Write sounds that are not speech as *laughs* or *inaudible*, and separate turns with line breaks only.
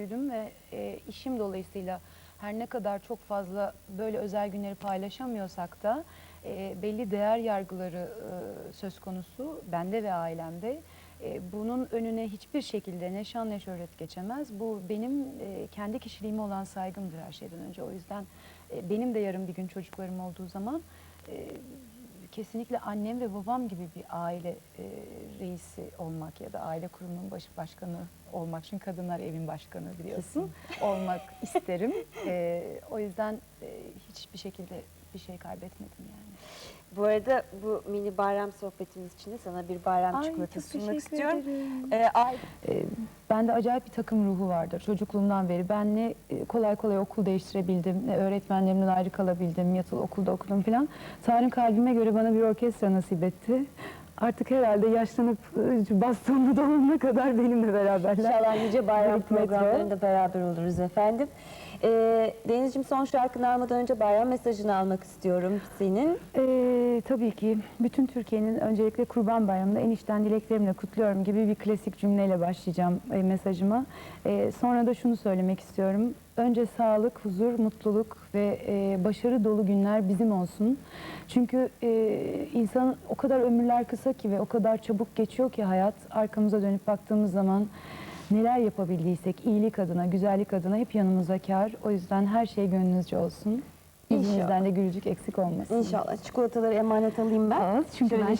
büyüdüm ve e, işim dolayısıyla her ne kadar çok fazla böyle özel günleri paylaşamıyorsak da e, belli değer yargıları e, söz konusu bende ve ailemde. E, bunun önüne hiçbir şekilde ne şan ne şöhret geçemez. Bu benim e, kendi kişiliğime olan saygımdır her şeyden önce. O yüzden e, benim de yarın bir gün çocuklarım olduğu zaman e, kesinlikle annem ve babam gibi bir aile e, reisi olmak ya da aile kurumunun baş, başkanı olmak. Çünkü kadınlar evin başkanı biliyorsun. olmak *laughs* isterim. E, o yüzden e, hiçbir şekilde bir şey kaybetmedim yani.
Bu arada bu mini bayram sohbetimiz için de sana bir bayram
Ay,
çikolatası sunmak istiyorum.
ederim.
Ee, ay,
E, bende acayip bir takım ruhu vardır çocukluğumdan beri. Ben ne e, kolay kolay okul değiştirebildim, ne öğretmenlerimden ayrı kalabildim, yatılı okulda okudum falan. Tanrı kalbime göre bana bir orkestra nasip etti. Artık herhalde yaşlanıp e, bastonlu dolana kadar benimle beraberler.
İnşallah nice bayram programlarında beraber oluruz efendim. Ee, Denizciğim son şarkını almadan önce bayram mesajını almak istiyorum senin.
Ee, tabii ki bütün Türkiye'nin öncelikle Kurban Bayramı'nda en içten dileklerimle kutluyorum gibi bir klasik cümleyle başlayacağım e, mesajıma. Ee, sonra da şunu söylemek istiyorum. Önce sağlık, huzur, mutluluk ve e, başarı dolu günler bizim olsun. Çünkü e, insan o kadar ömürler kısa ki ve o kadar çabuk geçiyor ki hayat. Arkamıza dönüp baktığımız zaman neler yapabildiysek iyilik adına, güzellik adına hep yanımıza kar. O yüzden her şey gönlünüzce olsun.
İnşallah.
Yüzünüzden de gülücük eksik olmasın.
İnşallah çikolataları emanet alayım ben.
Al, çünkü ben